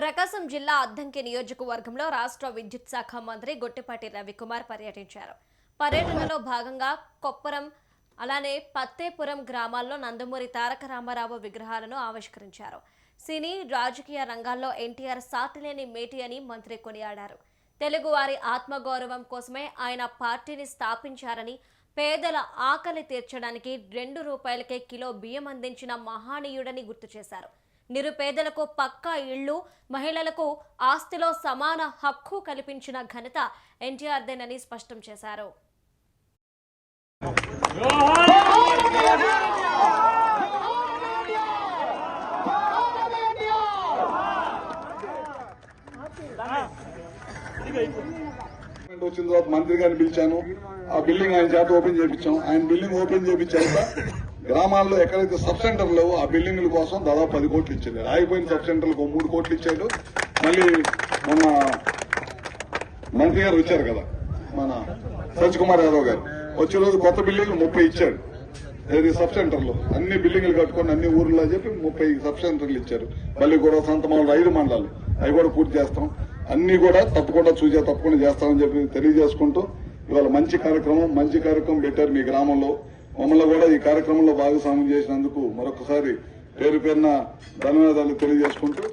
ప్రకాశం జిల్లా అద్దంకి నియోజకవర్గంలో రాష్ట్ర విద్యుత్ శాఖ మంత్రి గొట్టిపాటి రవికుమార్ పర్యటించారు. పర్యటనలో భాగంగా కొప్పరం అలానే పత్తేపురం గ్రామాల్లో నందమూరి తారక రామారావు విగ్రహాలను ఆవిష్కరించారు. సినీ రాజకీయ రంగాల్లో ఎన్టీఆర్ సాటిలేని మేటి అని మంత్రి కొనియాడారు. తెలుగువారి ఆత్మగౌరవం కోసమే ఆయన పార్టీని స్థాపించారని పేదల ఆకలి తీర్చడానికి రెండు రూపాయలకే కిలో బియ్యం అందించిన మహానీయుడని గుర్తు చేశారు. నిరుపేదలకు పక్కా ఇళ్ళు మహిళలకు ఆస్తిలో సమాన హక్కు కల్పించిన ఘనత ఎన్టీఆర్దేనని స్పష్టం చేశారు. వచ్చిన తర్వాత మంత్రి గారిని పిలిచాను. ఆ బిల్డింగ్ ఆయన చేత ఓపెన్ చేయించాం. ఆయన బిల్డింగ్ ఓపెన్ చేయించాక గ్రామాల్లో ఎక్కడైతే సబ్ సెంటర్ లేవో ఆ బిల్డింగ్ల కోసం దాదాపు పది కోట్లు ఇచ్చింది. ఆగిపోయిన సబ్ సెంటర్లకు మూడు కోట్లు ఇచ్చాడు. మళ్ళీ మొన్న మంత్రి గారు వచ్చారు కదా మన సజ్ కుమార్ యాదవ్ గారు. వచ్చే రోజు కొత్త బిల్డింగ్లు ముప్పై ఇచ్చాడు. ఏది సబ్ సెంటర్లు అన్ని బిల్డింగ్లు కట్టుకొని అన్ని ఊర్లో చెప్పి ముప్పై సబ్ సెంటర్లు ఇచ్చారు. మళ్ళీ కూడా సంతమాలు ఐదు మండలాలు అవి కూడా పూర్తి చేస్తాం. అన్ని కూడా తప్పకుండా చూసే తప్పకుండా చేస్తామని చెప్పి తెలియజేసుకుంటూ ఇవాళ మంచి కార్యక్రమం మంచి కార్యక్రమం పెట్టారు మీ గ్రామంలో. మమ్మల్ని కూడా ఈ కార్యక్రమంలో భాగస్వామ్యం చేసినందుకు మరొకసారి పేరు పేరున ధన్యవాదాలు తెలియజేసుకుంటూ